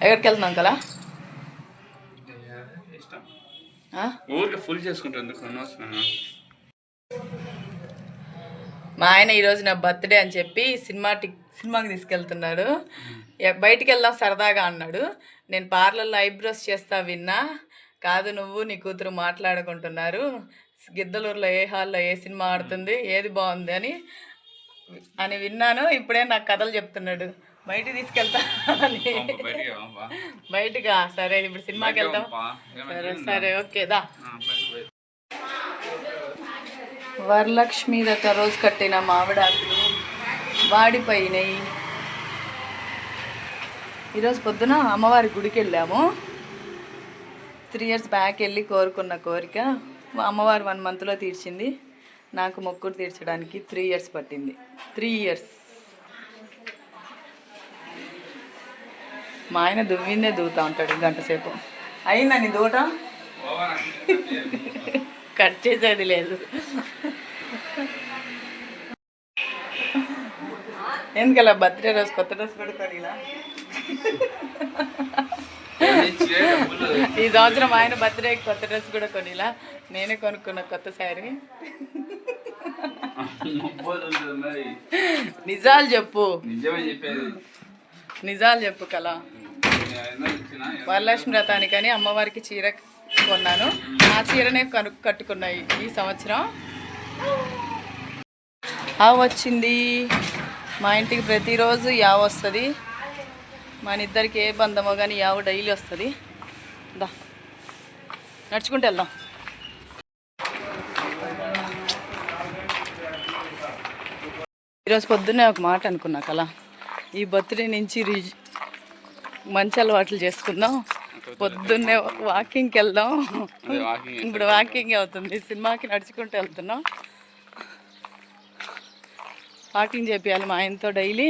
ఎక్కడికి వెళ్తున్నాం కదా? ఊరికి ఫుల్ మా ఆయన ఈరోజు నా బర్త్డే అని చెప్పి సినిమా టిక్ సినిమాకి తీసుకెళ్తున్నాడు. బయటికి వెళ్దాం సరదాగా అన్నాడు. నేను పార్లర్లో ఐబ్రోస్ చేస్తా విన్నా. కాదు నువ్వు నీ కూతురు మాట్లాడుకుంటున్నారు. గిద్దలూరులో ఏ హాల్లో ఏ సినిమా ఆడుతుంది ఏది బాగుంది అని అని విన్నాను. ఇప్పుడే నాకు కథలు చెప్తున్నాడు. బయటికి తీసుకెళ్తా. బయటగా సరే ఇప్పుడు సినిమాకి. ఏమైంది? సరే సరే ఓకే దా. వరలక్ష్మి దక్క రోజు కట్టిన మామిడాకులు వాడిపోయినాయి. ఈరోజు పొద్దున అమ్మవారి గుడికి వెళ్ళాము. త్రీ ఇయర్స్ బ్యాక్ వెళ్ళి కోరుకున్న కోరిక అమ్మవారు వన్ మంత్లో తీర్చింది. నాకు మొక్కుడు తీర్చడానికి త్రీ ఇయర్స్ పట్టింది. Three years. మా ఆయన దువ్విందే దూతా ఉంటాడు గంట సేపు. అయిందని దూట. కట్ చేసేది లేదు. ఎందుకలా బర్త్డే రోజు కొత్త డ్రెస్ పెట్టుకొని ఇలా? ఈ సంవత్సరం ఆయన బర్త్డే కొత్త డ్రెస్ కూడా కొనిలా. నేనే కొనుక్కున్న కొత్త శారీ. నిజాలు చెప్పు. నిజమే చెప్పేది. నిజాలు చెప్పు కళ. వరలక్ష్మి వ్రతానికని అమ్మవారికి చీర కొన్నాను. ఆ చీరనే కను కట్టుకున్నాయి ఈ సంవత్సరం. ఆ వచ్చింది. మా ఇంటికి ప్రతిరోజు యావ వస్తుంది. మన ఇద్దరికి ఏ బంధమో కానీ యావ డైలీ వస్తుంది. దా. నడుచుకుంటూ వెళ్దాం. ఈరోజు పొద్దున్నే ఒక మాట అనుకున్నా కళ. ఈ బర్త్డే నుంచి రిజ్ మంచి అలవాట్లు చేసుకుందాం. పొద్దున్నే వాకింగ్కి వెళ్దాం. ఇప్పుడు వాకింగ్ అవుతుంది. సినిమాకి నడుచుకుంటూ వెళ్తున్నాం. వాకింగ్ చేపియాలి మా ఆయనతో డైలీ.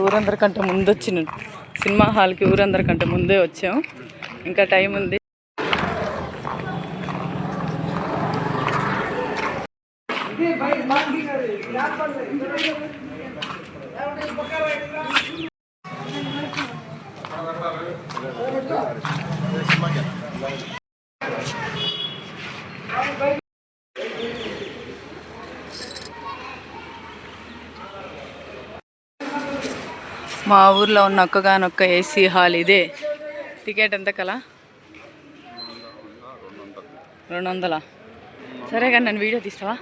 ఊరందరికంటే ముందు వచ్చిన సినిమా హాల్కి ఊరందరికంటే ముందే వచ్చాం. ఇంకా టైం ఉంది. మా ఊర్లో ఉన్న ఒక్కగానొక్క ఏసీ హాల్ ఇదే. టికెట్ ఎంత కలా? రెండు వందలా సరే కానీ నన్ను వీడియో తీస్తావా?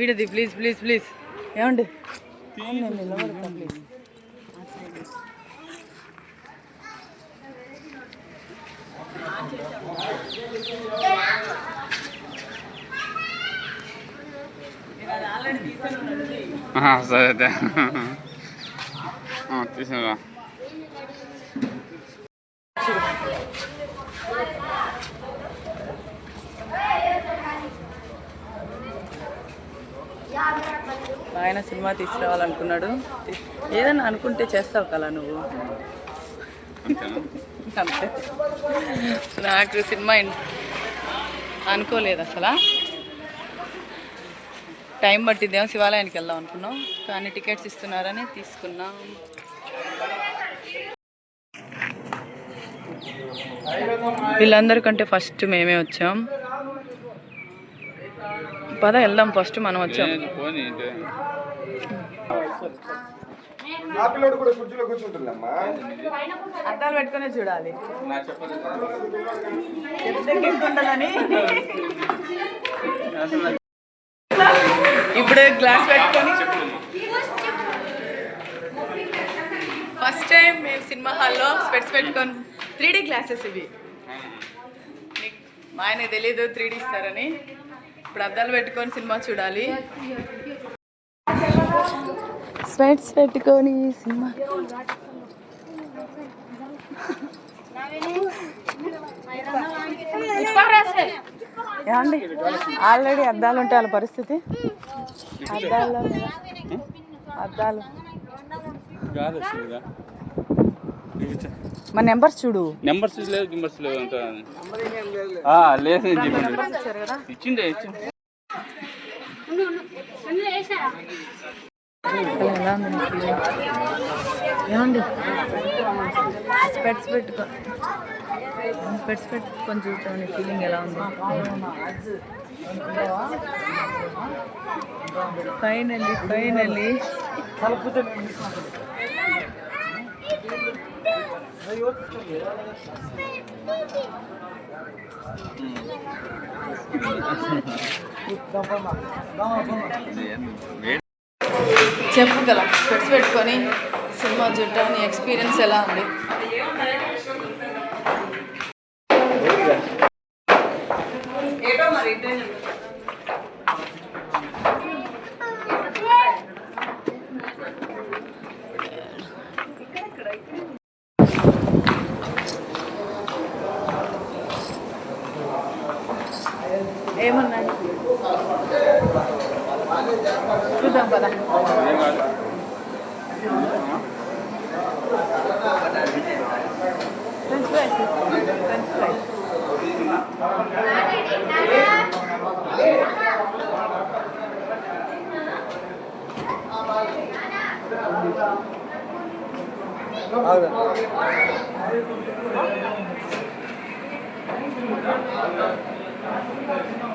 వీడియో తీ ప్లీజ్ ప్లీజ్ ప్లీజ్. ఏమండి? ప్లీజ్. సరే అయితే. తీసుకురా ఆయన సినిమా తీసుకురావాలనుకున్నాడు. ఏదైనా అనుకుంటే చేస్తావు కదా నువ్వు. అంతే. నాకు సినిమా అనుకోలేదు అసలు. టైం పట్టిద్దేమో శివాలయానికి వెళ్దాం అనుకున్నాం. కానీ టికెట్స్ ఇస్తున్నారని తీసుకున్నాం. వీళ్ళందరికంటే ఫస్ట్ మేమే వచ్చాం. పద వెళ్దాం ఫస్ట్ మనం వచ్చాం. పిల్లడు కూడా కుర్చీలో కూర్చుంటుందమ్మా. అద్దాలు పెట్టుకునే చూడాలి. ఇప్పుడు గ్లాస్ పెట్టుకొని ఫస్ట్ టైం మేము సినిమా హాల్లో స్పెట్స్ పెట్టుకొని త్రీ డీ గ్లాసెస్ ఇవి. నీకు మా ఆయన తెలీదు త్రీ డీ ఇస్తారని. ఇప్పుడు అద్దాలు పెట్టుకొని సినిమా చూడాలి. స్పెట్స్ పెట్టుకొని సినిమా. ఏమండి? ఆల్రెడీ అద్దాలు ఉంటే వాళ్ళ పరిస్థితి? అద్దాలు అద్దాలు. మన నెంబర్స్ చూడు. నెంబర్స్ లేవు గింబర్స్ లేవు అంత ఆ, లేదు నెంబర్స్ ఇచ్చిండే ఇచ్చింది ఎలా ఉంది నీకు? ఏమండి? స్పెట్స్ పెట్టుకో. స్పెట్స్ పెట్టుకొని చూస్తాం నీ ఫీలింగ్ ఎలా ఉంది. Finally finally. చెప్పు కదా స్పెట్స్ పెట్టుకొని సినిమా చూడటం నీ ఎక్స్పీరియన్స్ ఎలా ఉంది? ఏమన్నాడు చూద్దాం పదా ఫ్రెంచ్ ఫ్రైస్ ఫ్రెంచ్ ఫ్రైస్ నాకు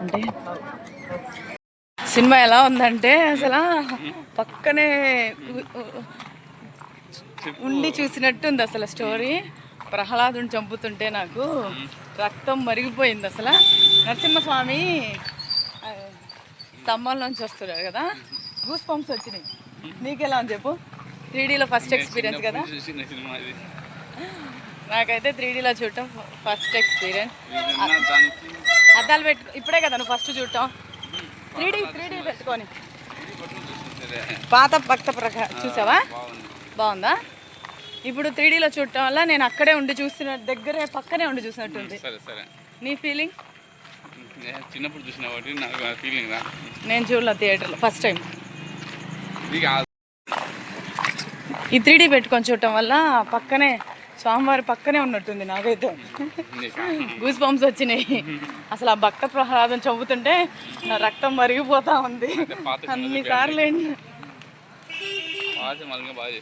అంటే సినిమా ఎలా ఉందంటే అసలు పక్కనే ఉండి చూసినట్టు ఉంది అసలు స్టోరీ. ప్రహ్లాదుని చంపుతుంటే నాకు రక్తం మరిగిపోయింది అసలు. నరసింహస్వామి స్తంభంలోంచి వస్తున్నాడు కదా. గూస్ పంప్స్ వచ్చినాయి నీకెలా ఉంది చెప్పు. త్రీడీలో ఫస్ట్ ఎక్స్పీరియన్స్ కదా. నాకైతే త్రీడీలో చూడటం ఫస్ట్ ఎక్స్పీరియన్స్ అద్దాలు పెట్టు ఇప్పుడే కదా నువ్వు ఫస్ట్ చూడటం. త్రీడీ త్రీడీ పెట్టుకొని. పాత భక్త ప్రక చూసావా? బాగుందా? ఇప్పుడు త్రీడీలో చూడటం వల్ల నేను అక్కడే ఉండి చూసిన దగ్గరే పక్కనే ఉండి చూసినట్టుంది. సరే సరే. నీ ఫీలింగ్ నేను చిన్నప్పుడు చూసిన కాబట్టి నాకు ఫీలింగ్ రా. నేను చూడలే థియేటర్లో ఫస్ట్ టైం ఇది కాదు. ఈ త్రీడీ పెట్టుకొని చూడటం వల్ల పక్కనే స్వామివారి పక్కనే ఉన్నట్టుంది నాకైతే. నీకా? గూస్ బంప్స్ వచ్చినాయి. అసలు ఆ భక్త ప్రహ్లాదం చంపుతుంటే నా రక్తం మరిగిపోతా ఉంది. పాత సినిమా అన్ని సార్లు పాత మళ్ళీ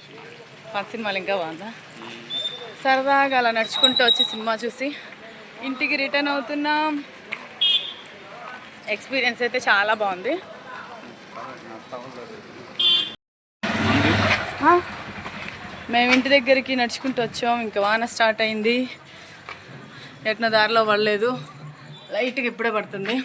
సినిమాలు ఇంకా బాగుందా? సరదాగా అలా నడుచుకుంటూ వచ్చి సినిమా చూసి ఇంటికి రిటర్న్ అవుతున్నాం. ఎక్స్పీరియన్స్ అయితే చాలా బాగుంది. మేము ఇంటి దగ్గరికి నడుచుకుంటూ వచ్చాం. ఇంకా వాన స్టార్ట్ అయింది. ఎట్న దారిలో పడలేదు. లైట్గా ఇప్పుడే పడుతుంది.